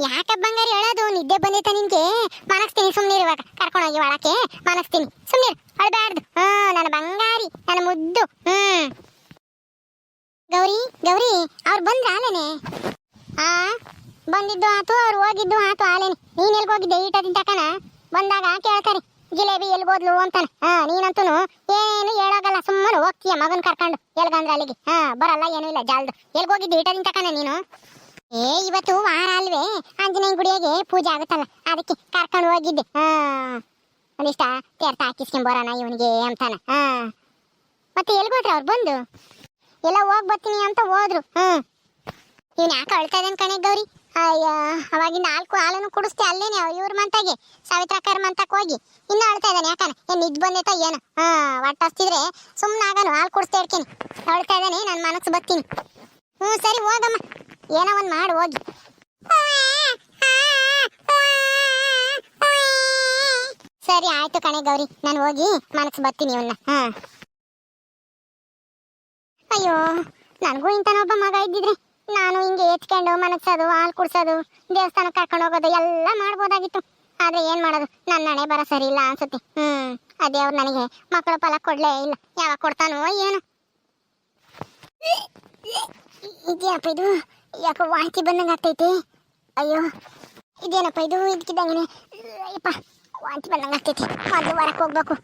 ಯಾಕ ಬಂಗಾರಿ ಹೇಳೋದು ನಿದ್ದೆ ಬಂದೈತ ನಿನ್ಗೆ? ಮನಸ್ತೀನಿ ಸುಮ್ನೆ ಇರುವಾಗ ಕರ್ಕೊಂಡೋಗಿ ಒಳಕ್ಕೆ ಮನಸ್ತೀನಿ. ಸುಮ್ಮನೆ ಅಳಬಾರ್ದು ಹ್ಮ್, ನನ್ನ ಬಂಗಾರಿ, ನನ್ನ ಮುದ್ದು. ಹ್ಮ್. ಗೌರಿ ಗೌರಿ, ಅವ್ರು ಬಂದ್ರ ಆಲೇನೆ? ಆ, ಬಂದಿದ್ದು ಆತು, ಅವ್ರು ಹೋಗಿದ್ದು ಆತು ಆಲೇನೆ. ನೀನ್ ಎಲ್ಗೋಗಿದ್ದೆ ಹೋಗಿದ್ದೆ? ತಕನ ಬಂದಾಗ ಕೇಳ್ತಾರೆ. ಜಿಲೇಬಿ ಎಲ್ಗೋದ್ಲು ಅಂತಾನೆ. ಹಾ ನೀನಂತೂ ಏನು ಹೇಳೋಗಲ್ಲ ಸುಮ್ಮನೆ ಹೋಗ್ತೀಯ ಮಗನ್ ಕರ್ಕೊಂಡು. ಎಲ್ಗಂದ್ರೆ ಅಲ್ಲಿಗೆ. ಹಾ, ಬರಲ್ಲ, ಏನೂ ಇಲ್ಲ ಜಾಲ್ದು ಎಲ್ಗೋಗಿದ್ದು ಈಟ ತಿಂತಕನ ನೀನು? ಏ, ಇವತ್ತು ವಾರ ಅಲ್ವೇ ಆಂಜನೇಯ ಗುಡಿಯಾಗೆ ಪೂಜೆ ಆಗುತ್ತಲ್ಲ, ಅದಕ್ಕೆ ಕರ್ಕೊಂಡು ಹೋಗಿದ್ದೆ. ಹಾ ಒಂದಿಷ್ಟ ತೀರ್ಥ ಹಾಕಿಸ್ಕೊಂಡ್ ಬರೋಣ ಇವನಿಗೆ ಅಂತಾನೆ. ಹಾ, ಮತ್ತೆ ಎಲ್ಗೋದ್ರ ಅವ್ರು ಬಂದು? ಎಲ್ಲ ಹೋಗ್ ಬರ್ತೀನಿ ಅಂತ ಹೋದ್ರು. ಹ್ಮ್. ಇವ್ನ ಯಾಕೆ ಅಳ್ತಾ ಇದ್ದಾನೆ ಕಣೆ ಗೌರಿ? ಅಯ್ಯ ಅವಾಗಿ ನಾಲ್ಕು ಹಾಲನ್ನು ಕುಡಿಸ್ತೆ ಅಲ್ಲೇನೆ ಇವ್ರ ಮಂತಾಗಿ. ಸಾವಿತ್ರಕ್ಕರ ಮಂತಕ್ಕೆ ಹೋಗಿ ಇನ್ನು ಅಳ್ತಾ ಇದ್ದಾನೆ, ಯಾಕನ? ಏನು ನಿಜ್ ಬಂದೈತ ಏನು? ಹಾ ಒಟ್ಟು ಹಸ್ತಿದ್ರೆ ಸುಮ್ಮನೆ ಹಾಲು ಕುಡಿಸ್ತಾ ಇರ್ತೀನಿ. ಅಳ್ತಾ ಇದ್ದಾನೆ ನನ್ನ ಮನಸ್ಸು ಬರ್ತೀನಿ ಹ್ಞೂ ಸರಿ, ಹೋಗಮ್ಮ. ಏನೋ ಒಂದು ಮಾಡಿ, ಹೋಗಿ. ಸರಿ, ಆಯ್ತು ಕಣೆ ಗೌರಿ, ನಾನು ಹೋಗಿ ಮನಸ್ಸು ಬರ್ತೀನಿ ಇವನ್ನ ಹಾಂ. ಅಯ್ಯೋ, ನನಗೂ ಇಂಥನೊಬ್ಬ ಮಗ ಇದ್ದಿದ್ರೆ ನಾನು ಹಿಂಗೆ ಎತ್ಕೊಂಡು ಮನಗ್ಸೋದು, ಹಾಲು ಕುಡ್ಸೋದು ದೇವಸ್ಥಾನಕ್ಕೆ ಕರ್ಕೊಂಡು ಹೋಗೋದು, ಎಲ್ಲ ಮಾಡ್ಬೋದಾಗಿತ್ತು. ಆದ್ರೆ ಏನ್ ಮಾಡೋದು? ನನ್ನ ಹಣೆ ಬರ ಸರಿ ಇಲ್ಲ ಅನ್ಸುತ್ತೆ. ಹ್ಮ್, ಅದೇ ಅವ್ರು ನನಗೆ. ಮಕ್ಕಳ ಫಲ ಕೊಡ್ಲೇ ಇಲ್ಲ. ಯಾವಾಗ ಕೊಡ್ತಾನೋ ಏನು. ಇದ್ಯಾಪ ಇದು? ಯಾಕೋ ವಾಂತಿ ಬಂದಂಗೆ ಆಗ್ತೈತಿ. ಅಯ್ಯೋ. ಇದೇನಪ್ಪ ಇದು? ಇದಕ್ಕಿದ್ದಂಗೆ ಅಯ್ಯಪ್ಪ, ವಾಂತಿ ಬಂದಂಗೆ ಆಗ್ತೈತಿ. ಮೊದಲು ಹೊರಕ್ಕೆ ಹೋಗ್ಬೇಕು.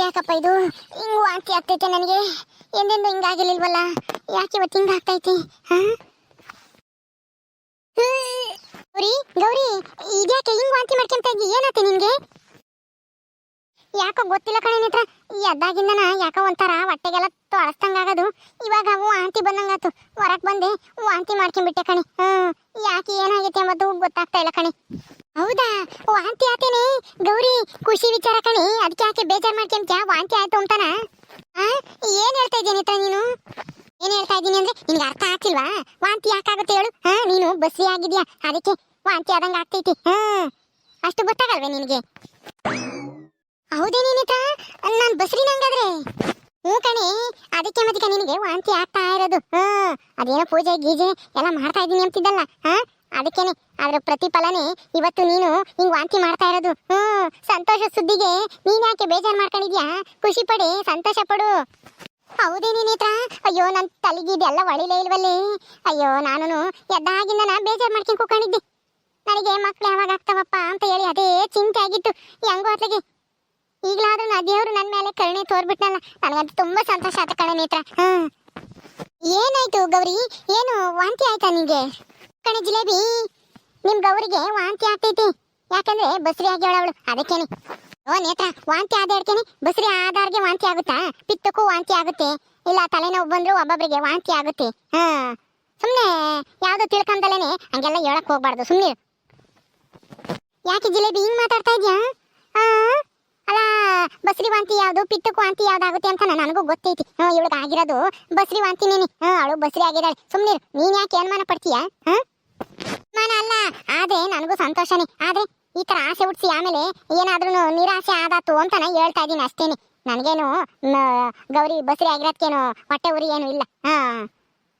ಇದ್ಯಾಕಪ್ಪ ಇದು ಹಿಂಗ್ ವಾಂತಿ ಆಗ್ತೈತೆ ನನಗೆ ಎಂದೆಂದು ಹಿಂಗಾಗಿರ್ಲಿಲ್ವಲ್ಲ ಯಾಕೆ ಇವತ್ತು ಹಿಂಗ ಆಗ್ತೈತಿ ಗೌರಿ ಗೌರಿ ಇದ್ಯಾಕೆ ಹಿಂಗ್ ವಾಂತಿ ಮಾಡ್ಕೊಂತ ಇದ್ದಿ ಏನತ್ತೆ ನಿನ್ಗೆ ಯಾಕೋ ಗೊತ್ತಿಲ್ಲ ಕಣೆ ನಿತ್ರ ಎದ್ದಾಗಿಂದನ ಯಾಕೋ ಒಂಥರ ಹೊಟ್ಟೆಗೆಲ್ಲ ತೊಳಸ್ತಂಗಾಗದು ಇವಾಗ ವಾಂತಿ ಬಂದಂಗಾತು ಹೊರಕ್ ಬಂದೆ ವಾಂತಿ ಮಾಡ್ಕೊಂಡ್ಬಿಟ್ಟೆ ಕಣೆ ಹ್ಮ್ ಯಾಕೆ ಏನಾಗೈತೆ ಎಂಬುದು ಗೊತ್ತಾಗ್ತಾ ಇಲ್ಲ ಕಣೆ ಹೌದಾ? ವಾಂತಿ ಆತೇನೆ. ಗೌರಿ, ಖುಷಿ ವಿಚಾರ ಕಣಿ. ಅದಕ್ಕೆ ಯಾಕೆ ಬೇಜಾರ್ ಮಾಡ್ಕೊಂತ ವಾಂತಿ ಆಯ್ತು ಅಂತಾನ? ಏನ್ ಹೇಳ್ತಾ ಇದ್ದೀನಿ ತಾ ನೀನು? ಏನ್ ಹೇಳ್ತಾ ಇದ್ದೀನಿ ಅಂದ್ರೆ ನಿನ್ಗೆ ಅರ್ಥ ಆಗ್ತಿಲ್ವಾ? ವಾಂತಿ ಯಾಕಾಗುತ್ತೆ ಹೇಳು? ಹಾ, ನೀನು ಬಸ್ರಿ ಆಗಿದ್ಯಾ? ಅದಕ್ಕೆ ವಾಂತಿ ಆದಂಗ ಆಗ್ತೈತಿ. ಹಾ, ಅಷ್ಟು ಗೊತ್ತಾಗಲ್ವೇ ನಿನಗೆ? ಹೌದೇನೇನಿತ ನಾನು ಬಸ್ರಿ ನಂಗಾದ್ರೆ? ಹ್ಞೂ ಕಣಿ. ಅದಕ್ಕೆ ಮತ್ತೆ ನಿನಗೆ ವಾಂತಿ ಆಗ್ತಾ ಇರೋದು. ಹಾ, ಅದೇನೋ ಪೂಜೆ ಗೀಜೆ ಎಲ್ಲ ಮಾಡ್ತಾ ಇದ್ದೀನಿ ಅಂತಿದ್ದಲ್ಲ. ಹಾ ಅದಕ್ಕೇನೆ, ಅದರ ಪ್ರತಿಫಲನೇ ಇವತ್ತು ನೀನು ಹಿಂಗ್ ವಾಂತಿ ಮಾಡ್ತಾ ಇರೋದು. ಹ್ಞೂ, ಸಂತೋಷ ಸುದ್ದಿಗೆ ನೀನ್ ಯಾಕೆ ಬೇಜಾರ್ ಮಾಡ್ಕೊಂಡಿದ್ಯಾ? ಖುಷಿ ಪಡಿ, ಸಂತೋಷ ಪಡು. ಹೌದೇ ನೇತ್ರ ಅಯ್ಯೋ ನನ್ನ ತಲೆಗೆ ಇದೆಲ್ಲ ಒಳಿಲೇ ಇಲ್ವಲ್ಲಿ. ಅಯ್ಯೋ ನಾನು ಎದ್ದಾಗಿಂದ ನಾ ಬೇಜಾರ್ ಮಾಡ್ಕೊಂಡು ಕೂಕೊಂಡಿದ್ದೆ ನನಗೆ ಮಕ್ಳು ಯಾವಾಗ ಆಗ್ತಾವಪ್ಪ ಅಂತ ಹೇಳಿ ಅದೇ ಚಿಂತೆ ಆಗಿತ್ತು. ಹೆಂಗೋ ಅತ್ಲಗೆ. ಈಗಲಾದ್ರೂ ನಾ ದೇವರು ನನ್ನ ಮೇಲೆ ಕರುಣೆ ತೋರ್ಬಿಟ್ನಲ್ಲ, ನನಗಂತೂ ತುಂಬಾ ಸಂತೋಷ ಆತ ಕಣ ನೇತ್ರ. ಹ್ಞೂ. ಏನಾಯ್ತು ಗೌರಿ? ಏನು ವಾಂತಿ ಆಯ್ತಾ ನಿಂಗೆ? ಕಣೆ ಜಿಲೇಬಿ, ನಿಮ್ ಗೌರಿಗೆ ವಾಂತಿ ಆಗ್ತೈತಿ. ಯಾಕಂದ್ರೆ ಬಸ್ರಿ ಆಗ್ಯಾಳವಳು ಅದಕ್ಕೇನೆ ಓ, ನೇತ್ರ, ವಾಂತಿ ಆದ ಬಸ್ರಿ ಆದವ್ರಿಗೆ ವಾಂತಿ ಆಗುತ್ತಾ? ಪಿತ್ತಕ್ಕೂ ವಾಂತಿ ಆಗುತ್ತೆ. ಇಲ್ಲ, ತಲೆನೋವು ಬಂದ್ರು ಒಬ್ಬೊಬ್ರಿಗೆ ವಾಂತಿ ಆಗುತ್ತೆ. ಹಾ. ಸುಮ್ನೆ ಯಾವ್ದು ತಿಳ್ಕೊಂಡಲೇನೆ ಹಂಗೆಲ್ಲ ಹೇಳಕ್ ಹೋಗ್ಬಾರ್ದು. ಸುಮ್ನೆ ಯಾಕೆ ಜಿಲೇಬಿ ಹಿಂಗ್ ಮಾತಾಡ್ತಾ ಇದ್ಯಾ? ಅಲ್ಲ, ಬಸ್ರಿ ವಾಂತಿ ಯಾವುದು, ಪಿತ್ತಕ್ಕೂ ವಾಂತಿ ಯಾವ್ದಾಗುತ್ತೆ ಅಂತ ನನಗೂ ಗೊತ್ತೈತಿ. ಹ್ಞೂ ಇವಳಿಗೆ ಆಗಿರೋದು ಬಸ್ರಿ ವಾಂತಿನೇನೆ. ಹ್ಮ್ ಅವಳು ಬಸ್ರಿ ಆಗಿದ್ದಾಳೆ. ಸುಮ್ನೆ ನೀನ್ ಯಾಕೆ ಅನುಮಾನ ಪಡ್ತೀಯಾ? ಹಾ? ಮಾನ ಅಲ್ಲ. ಆದ್ರೆ ನನಗೂ ಸಂತೋಷನೇ. ಆದ್ರೆ ಈ ತರ ಆಸೆ ಹುಟ್ಟಿಸಿ ಆಮೇಲೆ ಏನಾದ್ರೂ ನಿರಾಸೆ ಆದಾತು ಅಂತ ನಾ ಹೇಳ್ತಾ ಇದೀನಿ ಅಷ್ಟೇನೆ. ನನಗೇನು ಗೌರಿ ಬಸರಿ ಆಗಿರೋದ್ಕೇನು ಹೊಟ್ಟೆ ಉರಿ ಏನು ಇಲ್ಲ. ಹಾ.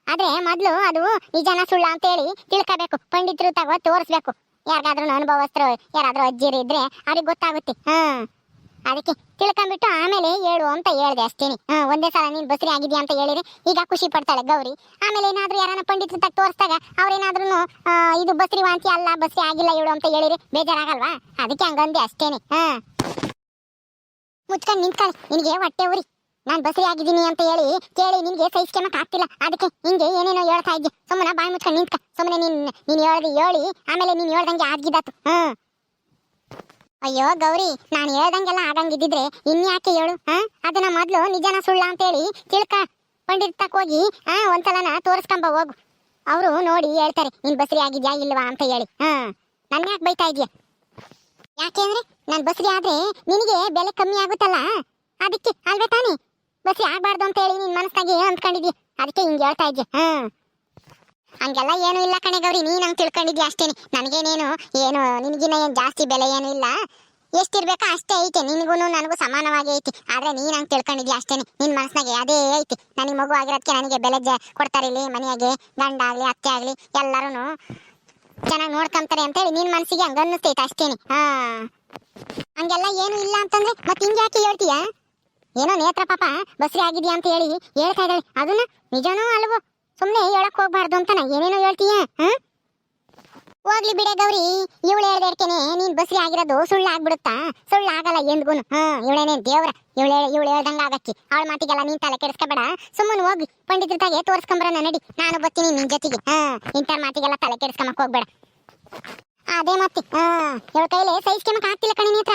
ಆದ್ರೆ ಮೊದ್ಲು ಅದು ನಿಜನ ಸುಳ್ಳ ಅಂತೇಳಿ ತಿಳ್ಕೋಬೇಕು. ಪಂಡಿತರು ತಗೋ ತೋರಿಸ್ಬೇಕು. ಯಾರಿಗಾದ್ರೂ ಅನುಭವಸ್ಥರು, ಯಾರಾದ್ರೂ ಅಜ್ಜಿರು ಇದ್ರೆ ಅವ್ರಿಗೆ ಗೊತ್ತಾಗುತ್ತೆ. ಹಾ. ಅದಕ್ಕೆ ತಿಳ್ಕೊಂಡ್ಬಿಟ್ಟು ಆಮೇಲೆ ಹೇಳು ಅಂತ ಹೇಳ್ದೆ ಅಷ್ಟೇನೆ. ಒಂದೇ ಸಲ ನೀನು ಬಸ್ರಿ ಆಗಿದ್ಯಾ ಅಂತ ಹೇಳಿದ್ರೆ ಈಗ ಖುಷಿ ಪಡ್ತಾಳೆ ಗೌರಿ. ಆಮೇಲೆ ಏನಾದ್ರೂ ಯಾರನ್ನ ಪಂಡಿತರು ತಕ್ಕ ತೋರಿಸಿದಾಗ ಅವ್ರೇನಾದ್ರೂ ಇದು ಬಸ್ರಿ ವಾಂತಿ ಅಲ್ಲ, ಬಸ್ರಿ ಆಗಿಲ್ಲ ಇವಳು ಅಂತ ಹೇಳಿರಿ ಬೇಜಾರಾಗಲ್ವಾ? ಅದಕ್ಕೆ ಹಂಗಂದೆ ಅಷ್ಟೇನೆ. ಹಾ. ಮುಚ್ಕೊಂಡು ನಿಂತ್ಕೊಳ್ಳಿ ನಿನಗೆ ಹೊಟ್ಟೆ ಉರಿ. ನಾನು ಬಸ್ರಿ ಆಗಿದ್ದೀನಿ ಅಂತ ಹೇಳಿ ಕೇಳಿ ನಿನಗೆ ಸಹಿಸ್ಕೊಳಕ್ ಆಗ್ತಿಲ್ಲ ಅದಕ್ಕೆ ಹಿಂಗೆ ಏನೇನೋ ಹೇಳ್ತಾ ಇದ್ದೆ. ಸುಮ್ಮನೆ ಬಾಯಿ ಮುಚ್ಕೊಂಡು ನಿಂತ್ಕ. ಸುಮ್ಮನೆ ನೀನು ನೀನು ಹೇಳಿ. ಆಮೇಲೆ ನೀನು ಹೇಳ್ದಂಗೆ ಆಗಿದ್ದಾತು ಹ್ಮ್ ಅಯ್ಯೋ ಗೌರಿ, ನಾನು ಹೇಳ್ದಂಗೆಲ್ಲ ಆಗಂಗಿದ್ದಿದ್ರೆ ಇನ್ಯಾಕೆ ಹೇಳು ಹಾ ಅದನ್ನ ಮೊದ್ಲು ನಿಜನ ಸುಳ್ಳ ಅಂತೇಳಿ ತಿಳ್ಕ. ಪಂಡಿತ್ ಹೋಗಿ ಹಾ ಒಂದ್ಸಲನ ತೋರಿಸ್ಕೊಂಬ ಹೋಗು. ಅವರು ನೋಡಿ ಹೇಳ್ತಾರೆ, ನಿನ್ ಬಸ್ರಿ ಆಗಿದ್ಯಾ ಇಲ್ವಾ ಅಂತ ಹೇಳಿ ಹಾ ನನ್ನ ಯಾಕೆ ಬೈತಾ ಇದೀಯ? ಯಾಕೆ ಅಂದ್ರೆ ನಾನ್ ಬಸ್ರಿ ಆದ್ರೆ ನಿನಗೆ ಬೆಲೆ ಕಮ್ಮಿ ಆಗುತ್ತಲ್ಲ? ಅದಕ್ಕೆ ಅಲ್ವೇ ತಾನೇ? ಬಸ್ರಿ ಆಗ್ಬಾರ್ದು ಅಂತ ಹೇಳಿ ನಿನ್ ಮನಸ್ಸಾಗಿ ಅಂದ್ಕೊಂಡಿದ್ಯಾ? ಅದಕ್ಕೆ ಹಿಂಗೆ ಹೇಳ್ತಾ ಇದ್ಯಾ ಹಾ ಹಂಗೆಲ್ಲ ಏನು ಇಲ್ಲ ಕಣೆ ಗೌರಿ, ನೀನ್ ಹಂಗ್ ತಿಳ್ಕೊಂಡಿದ್ಯಾ ಅಷ್ಟೇನೆ. ನನಗೇನೇನು, ಏನು ನಿನ್ಗಿನ ಏನ್ ಜಾಸ್ತಿ ಬೆಲೆ ಏನು ಇಲ್ಲ. ಎಷ್ಟಿರ್ಬೇಕಾ ಅಷ್ಟೇ ಐತೆ ನಿನಗೂ ನನಗೂ ಸಮಾನವಾಗಿ ಐತಿ. ಆದ್ರೆ ನೀನ್ ಹಂಗ್ ತಿಳ್ಕೊಂಡಿದ್ಯಾ ಅಷ್ಟೇನೆ. ನಿನ್ ಮನಸ್ಸಿನಾಗೆ ಅದೇ ಐತಿ. ನನಗೆ ಮಗು ಆಗಿರೋದಕ್ಕೆ ನನಗೆ ಬೆಲೆ ಜ, ಕೊಡ್ತಾರೆ ಇಲ್ಲಿ ಮನೆಯಾಗೆ, ಗಂಡ ಆಗ್ಲಿ, ಅತ್ತೆ ಆಗ್ಲಿ ಎಲ್ಲರೂ ಚೆನ್ನಾಗಿ ನೋಡ್ಕೊಂತಾರೆ ಅಂತೇಳಿ ನಿನ್ ಮನಸ್ಸಿಗೆ ಹಂಗ ಅನ್ನಿಸ್ತೈತೆ ಅಷ್ಟೇನೆ. ಹಾ. ಹಂಗೆಲ್ಲ ಏನು ಇಲ್ಲ ಅಂತಂದ್ರೆ ಮತ್ತೆ ಹಿಂಗೆ ಯಾಕೆ ಹೇಳ್ತೀಯಾ? ಏನೋ ನೇತ್ರ ಪಾಪ, ಬಸ್ರಿ ಆಗಿದ್ಯಾ ಅಂತ ಹೇಳಿ ಹೇಳ್ತಾ ಇದ್ದಾಳೆ. ಅದನ್ನ ನಿಜನೂ ಅಲ್ವೋ? ಸುಮ್ಮನೆ ಹೇಳಕ್ ಹೋಗ್ಬಾರ್ದು ಅಂತಾನೆ? ಏನೇನೋ ಹೇಳ್ತೀಯ ಹೋಗ್ಲಿ ಬಿಡೆ ಗೌರಿ, ಇವಳು ಹೇಳ್ದೇಡ್ಕೇನೆ ನೀನ್ ಬಸ್ರಿ ಆಗಿರೋದು ಸುಳ್ಳು ಆಗ್ಬಿಡುತ್ತಾ ಸುಳ್ಳು ಆಗಲ್ಲ ಎಂದ್ಗುನು, ಹಾ? ಇವಳೇನೇ ದೇವ್ರ, ಇವಳು ಇವಳು ಹೇಳ್ದಂಗ ಆಗಕ್ಕಿ. ಅವಳ ಮಾತಿಗೆಲ್ಲ ನೀನ್ ತಲೆ ಕೆಡಿಸ್ಕೋಬೇಡ. ಸುಮ್ಮನೆ ಹೋಗಿ ಪಂಡಿತರ ತಾಗೆ ತೋರ್ಸ್ಕೊಂಬರೋಣ ನಡಿ. ನಾನು ಬರ್ತೀನಿ ನಿನ್ ಜೊತೆಗೆ, ಹಾ? ಇಂಥ ಮಾತಿಗೆಲ್ಲ ತಲೆ ಕೆಡಿಸ್ಕೊಂಬಕ್ ಹೋಗ್ಬೇಡ. ಅದೇ ಮತ್ತೆ, ಹಾ? ಇವಳ ಕೈಲಿ ಸೈಸ್ಕೆಮಕ್ ಆಗ್ತಿಲ್ಲ ಕಣಿ ಹತ್ರ,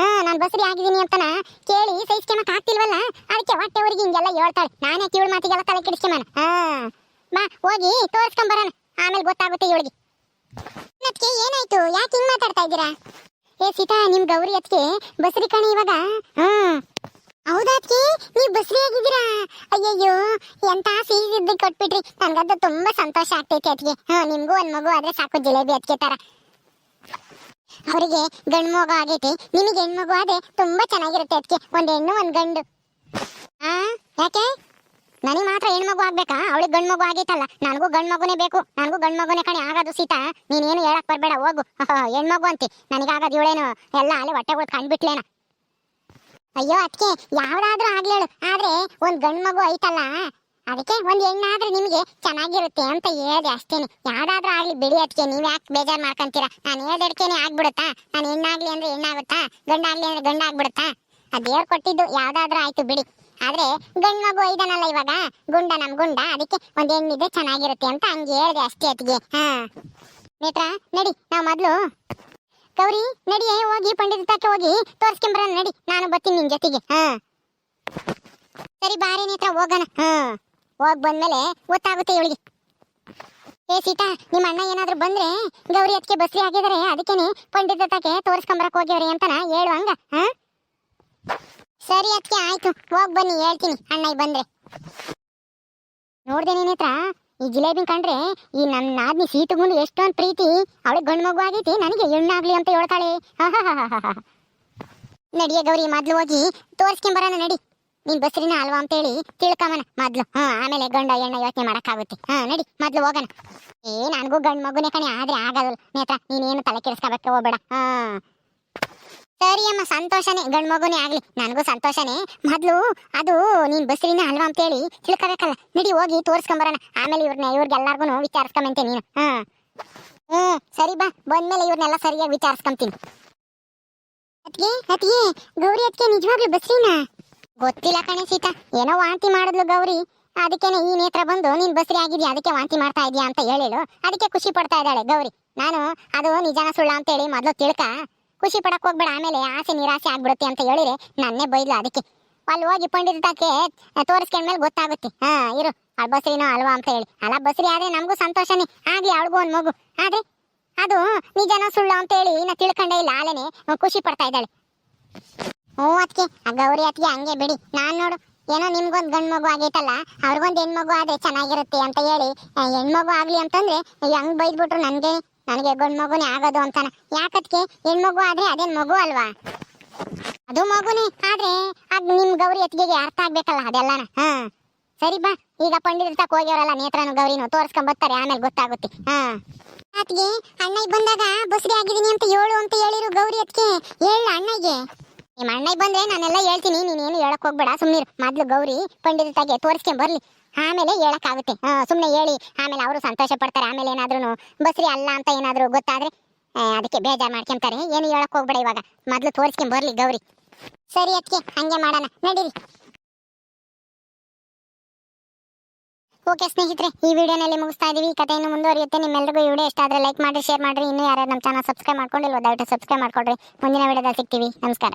ಹಾ? ನಾನ್ ಬಸ್ರಿ ಆಗಿದ್ದೀನಿ ಅಂತನ? ಕೇಳಿ ಸೈಸ್ಕೆಮಕ್ ಆಗ್ತಿಲ್ವಲ್ಲ? ಅದಕ್ಕೆ ಹೊಟ್ಟೆ ಅವ್ರಿಗೆ ಹಿಂಗೆಲ್ಲ ಹೇಳ್ತಾಳೆ. ನಾನೇ ಇವಳ ಮಾತಿಗೆಲ್ಲ ತಲೆ ಕೆಡಿಸ್ಕೊಂಬನ, ಹಾ? ಬಾ ಹೋಗಿ ತೋರಿಸ್ಕೊಂಬರೋಣ ಆಮೇಲೆ ಗೊತ್ತಾಗುತ್ತೆ ಇವಳಿಗೆ. ಅದಕ್ಕೆ ಏನಾಯ್ತು? ಯಾಕೆ ಹಿಂಗ್ ಮಾತಾಡ್ತಾ ಇದ್ದೀರಾ? ಏ, ಸೀತಾ, ನಿಮ್ ಗೌರಿ ಅದಕ್ಕೆ ಬಸ್ರಿ ಕಣಿ ಇವಾಗ? ಹ್ಮ್. ಹೌದಾ ಅದಕ್ಕೆ ನೀವು ಬಸ್ರಿ ಆಗಿದ್ದೀರಾ? ಅಯ್ಯಯ್ಯೋ, ಎಂತ ಫೀಸ್ ಇದ್ದು ಕೊಟ್ಬಿಟ್ರಿ. ನನ್ಗದ್ದು ತುಂಬಾ ಸಂತೋಷ ಆಗ್ತೈತಿ ಅದಕ್ಕೆ ಹಾ ನಿಮ್ಗೂ ಒಂದ್ ಮಗು ಆದ್ರೆ ಸಾಕು ಜಿಲೇಬಿ ಅದಕ್ಕೆ ತರ. ಅವರಿಗೆ ಗಂಡು ಮಗು ಆಗೈತಿ. ನಿಮಗೆ ಹೆಣ್ಮಗು ಆದ್ರೆ ತುಂಬಾ ಚೆನ್ನಾಗಿರುತ್ತೆ ಅದಕ್ಕೆ ಒಂದ್ ಹೆಣ್ಣು, ಒಂದ್ ಗಂಡು. ಹಾ ಯಾಕೆ? ನನಗೆ ಮಾತ್ರ ಹೆಣ್ಮಗು ಆಗ್ಬೇಕಾ? ಅವಳಿಗೆ ಗಂಡು ಮಗು ಆಗಿತ್ತಲ್ಲ ನನಗೂ ಗಂಡು ಮಗುನೇ ಬೇಕು. ನನಗೂ ಗಂಡು ಮಗುನೇ ಕಣೆ. ಆಗೋದು ಸೀತಾ ನೀನೇನು ಹೇಳಕ್ ಬರಬೇಡ, ಹೋಗು. ಹೆಣ್ಮಗು ಅಂತಿ. ನನಗಾಗದು ಇವಳೇನು ಎಲ್ಲ ಅಲ್ಲಿ ಹೊಟ್ಟೆಗಳು ಕಂಡ್ಬಿಟ್ಲೇನ? ಅಯ್ಯೋ ಅದಕ್ಕೆ ಯಾವ್ದಾದ್ರೂ ಆಗ್ಲೇಳು. ಆದ್ರೆ ಒಂದು ಗಂಡು ಮಗು ಐತಲ್ಲ, ಅದಕ್ಕೆ ಒಂದ್ ಹೆಣ್ಣಾದ್ರೆ ನಿಮಗೆ ಚೆನ್ನಾಗಿರುತ್ತೆ ಅಂತ ಹೇಳಿದೆ ಅಷ್ಟೇನೆ. ಯಾವ್ದಾದ್ರೂ ಆಗ್ಲಿ ಬಿಡಿ ಅದಕ್ಕೆ ನೀವ್ ಯಾಕೆ ಬೇಜಾರ್ ಮಾಡ್ಕೊಂತೀರಾ? ನಾನು ಹೇಳ್ದಡ್ಕೇನೆ ಆಗ್ಬಿಡುತ್ತಾ? ನಾನು ಹೆಣ್ಣಾಗ್ಲಿ ಅಂದ್ರೆ ಹೆಣ್ಣಾಗುತ್ತಾ? ಗಂಡಾಗ್ಲಿ ಅಂದ್ರೆ ಗಂಡಾಗ್ಬಿಡುತ್ತಾ? ಆ ದೇವ್ರು ಕೊಟ್ಟಿದ್ದು ಯಾವ್ದಾದ್ರೂ ಆಯ್ತು ಬಿಡಿ. ಆದ್ರೆ ಗಂಡ್ ಮಗು ಐದನಲ್ಲ ಇವಾಗ? ಗುಂಡ ನಮ್ ಗುಂಡ. ಅದಕ್ಕೆ ಒಂದ್ ಹೆಣ್ಣಿದ್ರೆ ಚೆನ್ನಾಗಿರುತ್ತೆ ಅಂತ ಹಂಗೆ ಹೇಳ್ದೆ ಅಷ್ಟೇ ಅತಿಗೆ ಹಾ. ನೇತ್ರ, ನಡಿ, ನಾವ್ ಮೊದ್ಲು. ಗೌರಿ, ನಡಿ ಹೋಗಿ ಪಂಡಿತ ಹೋಗಿ. ತೋರ್ಸ್ಕೊಂಬರೋಣ ನಡಿ. ನಾನು ಬರ್ತೀನಿ ನಿನ್ ಜೊತೆಗೆ. ಹಾ. ಸರಿ, ಬಾರಿ ನೇತ್ರ, ಹೋಗೋಣ. ಹಾ. ಹೋಗ್ ಬಂದ್ಮೇಲೆ ಗೊತ್ತಾಗುತ್ತೆ ಇವಳಿಗೆ. ಏ, ಸೀತಾ, ನಿಮ್ಮ ಅಣ್ಣ ಏನಾದ್ರೂ ಬಂದ್ರೆ ಗೌರಿ ಅದಕ್ಕೆ ಬಸ್ರಿ ಆಗಿದಾರೆ ಅದಕ್ಕೆ ಪಂಡಿತ ತಕ್ಕೆ ತೋರ್ಸ್ಕೊಂಬರಕ್ ಹೋಗ್ಯವ್ರಿ ಅಂತನ ಹೇಳು ಹಂಗ ಹಾ. ಸರಿ ಅದಕ್ಕೆ ಆಯ್ತು. ಹೋಗ್ ಬನ್ನಿ, ಹೇಳ್ತೀನಿ. ಅಣ್ಣ ಬಂದ್ರೆ. ನೋಡ್ದೆ ನೇತ್ರ ಈ ಜಿಲೇಬಿ ಕಂಡ್ರೆ ಈ ನನ್ನ ನಾದ್ನಿ ಸೀಟುಗುಂಡು ಎಷ್ಟೊಂದು ಪ್ರೀತಿ. ಅವಳಿಗೆ ಗಂಡು ಮಗು ಆಗೈತಿ, ನನಗೆ ಹೆಣ್ಣಾಗ್ಲಿ ಅಂತ ಹೇಳ್ತಾಳೆ. ನಡಿಯ ಗೌರಿ, ಮೊದ್ಲು ಹೋಗಿ ತೋರಿಸ್ಕೊಂಬರೋಣ ನಡಿ. ನೀನ್ ಬಸ್ರಿನ ಅಲ್ವಾ ಅಂತೇಳಿ ತಿಳ್ಕೊಂಬನ ಮೊದ್ಲು. ಹಾ, ಆಮೇಲೆ ಗಂಡ ಹೆಣ್ಣ ಯೋಚನೆ ಮಾಡಕ್ಕಾಗುತ್ತೆ. ಹಾ, ನಡಿ, ಮೊದ್ಲು ಹೋಗೋಣ. ಏ, ನನಗೂ ಗಂಡು ಮಗುನೇ ಕಣೆ, ಆದ್ರೆ ಆಗಲ್ಲ. ನೇತ್ರ ನೀನೇನು ತಲೆ ಕೆಡಿಸ್ಕೋಬೇಕು, ಹೋಗ್ಬೇಡ. ಹಾ. ಸರಿ ಸಂತೋಷನೇ, ಗಂಡು ಮಗುನೇ ಆಗ್ಲಿ, ನನಗೂ ಸಂತೋಷನೇ. ಮೊದ್ಲು ಅದು ನೀನ್ ಬಸ್ರಿನ ಅಲ್ವಾ ಅಂತೇಳಿ ತಿಳ್ಕೊಬೇಕಲ್ಲ. ನಡಿ ಹೋಗಿ ತೋರಿಸ್ಕೊಂಬರೋಣ. ಆಮೇಲೆ ಇವ್ರನ್ನ ಇವ್ರಿಗೆಲ್ಲಾರ್ಗು ವಿಚಾರಿಸ್ಕೊಂಬಂತೆ ನೀನು. ಹ್ಮ್, ಸರಿ ಬಾ. ಬಂದ್ಮೇಲೆ ಇವ್ರನ್ನೆಲ್ಲ ಸರಿಯಾಗಿ ವಿಚಾರಿಸ್ಕೊಂತೀನಿ. ಅತ್ಗೆ ಅತ್ಗೆ ಗೌರಿ ಅತ್ಗೆ ನಿಜವಾಗ್ಲೂ ಬಸ್ರಿನ ಗೊತ್ತಿಲ್ಲ ಕಣೆ ಸೀತಾ. ಏನೋ ವಾಂತಿ ಮಾಡಿದ್ಲು ಗೌರಿ. ಅದಕ್ಕೇನೆ ಈ ನೇತ್ರ ಬಂದು ನೀನ್ ಬಸ್ರಿ ಆಗಿದ್ಯಾ? ಅದಕ್ಕೆ ವಾಂತಿ ಮಾಡ್ತಾ ಇದೀಯಾ ಅಂತ ಹೇಳಿಳು. ಅದಕ್ಕೆ ಖುಷಿ ಪಡ್ತಾ ಇದ್ದಾಳೆ ಗೌರಿ. ನಾನು, ಅದು ನಿಜಾನ ಸುಳ್ಳ ಅಂತೇಳಿ ಮೊದ್ಲು ತಿಳ್ಕ. ಖುಷಿ ಪಡಕ್ ಹೋಗ್ಬೇಡ, ಆಮೇಲೆ ಆಸೆ ನಿರಾಸೆ ಆಗ್ಬಿಡುತ್ತೆ ಅಂತ ಹೇಳಿದ್ರೆ ನನ್ನೇ ಬೈದ್ಲು ಅದಕ್ಕೆ. ಅಲ್ಲಿ ಹೋಗಿ ಪಂಡಿತಕ್ಕೆ ತೋರಿಸ್ಕೊಂಡ್ಮೇಲೆ ಗೊತ್ತಾಗುತ್ತೆ. ಹಾ, ಇರು, ಅಳ್ ಬಸ್ರಿನೋ ಅಲ್ವಾ ಅಂತ ಹೇಳಿ. ಅಲ್ಲ, ಬಸ್ರಿ ಆದ್ರೆ ನಮಗೂ ಸಂತೋಷನೇ. ಆಗ್ಲಿ ಅವಳಿಗೂ ಒಂದು ಮಗು. ಆದ್ರೆ ಅದು ನಿಜನೋ ಸುಳ್ಳು ಅಂತ ಹೇಳಿ ನಾ ತಿಳ್ಕೊಂಡೇ ಇಲ್ಲ. ಆಲೇನೆ ಖುಷಿ ಪಡ್ತಾ ಇದ್ದಾಳೆ. ಹ್ಞೂ ಅದಕ್ಕೆ ಆ ಗೌರಿ ಅದಕ್ಕೆ ಹಂಗೆ ಬಿಡಿ. ನಾನ್ ನೋಡು, ಏನೋ ನಿಮ್ಗೊಂದು ಗಂಡ್ ಮಗು ಆಗೈತಲ್ಲ, ಅವ್ರಿಗೊಂದು ಹೆಣ್ಮಗು ಆದ್ರೆ ಚೆನ್ನಾಗಿರುತ್ತೆ ಅಂತ ಹೇಳಿ ಹೆಣ್ಮಗು ಆಗ್ಲಿ ಅಂತಂದ್ರೆ, ಹೆಂಗ್ ಬೈದ್ಬಿಟ್ರು ನನ್ಗೆ? ನನಗೆ ಗಂಡು ಮಗುನೇ ಆಗೋದು ಅಂತಾನ. ಯಾಕದಕ್ಕೆ ಹೆಣ್ಮಗು ಆದ್ರೆ ಅದೇನ್ ಮಗು ಅಲ್ವಾ? ಅದು ಮಗುನೇ. ಆದ್ರೆ ಅದ್ ನಿಮ್ ಗೌರಿ ಅತ್ತಿಗೆಗೆ ಅರ್ಥ ಆಗ್ಬೇಕಲ್ಲ ಅದೆಲ್ಲನ? ಹಾ. ಸರಿ ಬಾ. ಈಗ ಪಂಡಿತರ ತಕ ಹೋಗ್ಯವರಲ್ಲ ನೇತ್ರನು ಗೌರಿನು ತೋರ್ಸ್ಕೊಂಡ್ ಬರ್ತಾರೆ, ಆಮೇಲೆ ಗೊತ್ತಾಗುತ್ತೆ. ಹಾ. ಅತ್ಗೆ ಅಣ್ಣಗೆ ಬಂದಾಗ ಬಸ್ರಿ ಆಗಿದೀನಿ ಅಂತ ಹೇಳು ಅಂತ ಹೇಳಿರು ಗೌರಿ ಅತ್ತಿಗೆ. ಹೇಳ ಅಣ್ಣಗೆ ನಿಮ್ಮ ಅಣ್ಣಗೆ ಬಂದ್ರೆ ನಾನೆಲ್ಲ ಹೇಳ್ತೀನಿ, ನೀನೇನು ಹೇಳಕ್ಕೆ ಹೋಗ್ಬೇಡ. ಸುಮ್ಮನೆ ಮೊದ್ಲು ಗೌರಿ ಪಂಡಿತ ತಾಗೆ ತೋರಿಸ್ಕೊಂಡ್ ಬರ್ಲಿ. ಆಮೇಲೆ ಹೇಳಕ್ಕಾಗುತ್ತೆ. ಸುಮ್ಮನೆ ಹೇಳಿ, ಆಮೇಲೆ ಅವರು ಸಂತೋಷ ಪಡ್ತಾರೆ, ಆಮೇಲೆ ಏನಾದ್ರೂ ಬಸ್ರಿ ಅಲ್ಲ ಅಂತ ಏನಾದರೂ ಗೊತ್ತಾದ್ರೆ ಅದಕ್ಕೆ ಬೇಜಾರ್ ಮಾಡ್ಕೊಂತಾರೆ. ಏನು ಹೇಳಕ್ ಹೋಗ್ಬೇಡ ಇವಾಗ. ಮೊದಲು ತೋರಿಸ್ಕೊಂಡ್ ಬರಲಿ ಗೌರಿ. ಸರಿ ಅದಕ್ಕೆ ಹಂಗೆ ಮಾಡೋಣ. ನಡೀರಿ. ಓಕೆ ಸ್ನೇಹಿತರೆ, ಈ ವಿಡಿಯೋನಲ್ಲಿ ಮುಗಿಸ್ತಾ ಇದೀವಿ. ಈ ಕಥೆಯನ್ನು ಮುಂದುವರಿಯುತ್ತೆ. ನಿಮ್ಮೆಲ್ಲರಿಗೂ ಈ ವಿಡಿಯೋ ಇಷ್ಟ ಆದ್ರೆ ಲೈಕ್ ಮಾಡಿ, ಶೇರ್ ಮಾಡ್ರಿ. ಇನ್ನೂ ಯಾರು ನಮ್ಮ ಚಾನಲ್ ಸಬ್ಸ್ಕ್ರೈಬ್ ಮಾಡ್ಕೊಂಡಿಲ್ವ, ದಯವಿಟ್ಟು ಸಬ್ಸ್ಕ್ರೈಬ್ ಮಾಡ್ಕೊಡ್ರಿ. ಮುಂದಿನ ವಿಡಿಯೋದಲ್ಲಿ ಸಿಗ್ತೀವಿ. ನಮಸ್ಕಾರ.